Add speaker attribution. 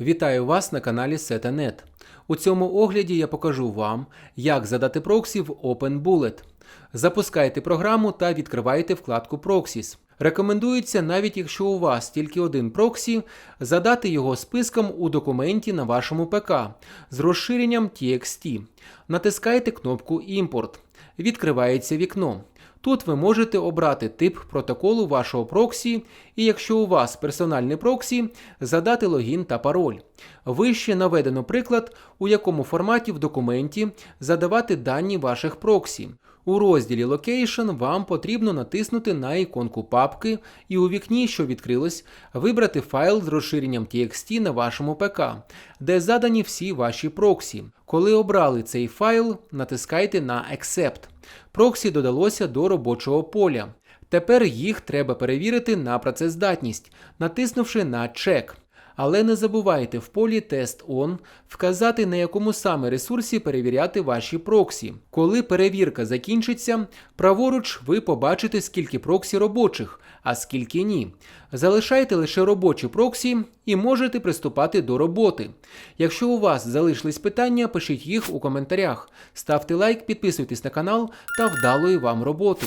Speaker 1: Вітаю вас на каналі SetaNet. У цьому огляді я покажу вам, як задати проксі в OpenBullet. Запускайте програму та відкривайте вкладку Proxies. Рекомендується, навіть якщо у вас тільки один проксі, задати його списком у документі на вашому ПК з розширенням TXT. Натискайте кнопку Імпорт. Відкривається вікно. Тут ви можете обрати тип протоколу вашого проксі, і якщо у вас персональний проксі, задати логін та пароль. Вище наведено приклад, у якому форматі в документі задавати дані ваших проксі. У розділі Location вам потрібно натиснути на іконку папки і у вікні, що відкрилось, вибрати файл з розширенням TXT на вашому ПК, де задані всі ваші проксі. Коли обрали цей файл, натискайте на Accept. Проксі додалося до робочого поля. Тепер їх треба перевірити на працездатність, натиснувши на Check. Але не забувайте в полі Test On вказати, на якому саме ресурсі перевіряти ваші проксі. Коли перевірка закінчиться, праворуч ви побачите, скільки проксі робочих, а скільки ні. Залишайте лише робочі проксі і можете приступати до роботи. Якщо у вас залишились питання, пишіть їх у коментарях. Ставте лайк, підписуйтесь на канал та вдалої вам роботи.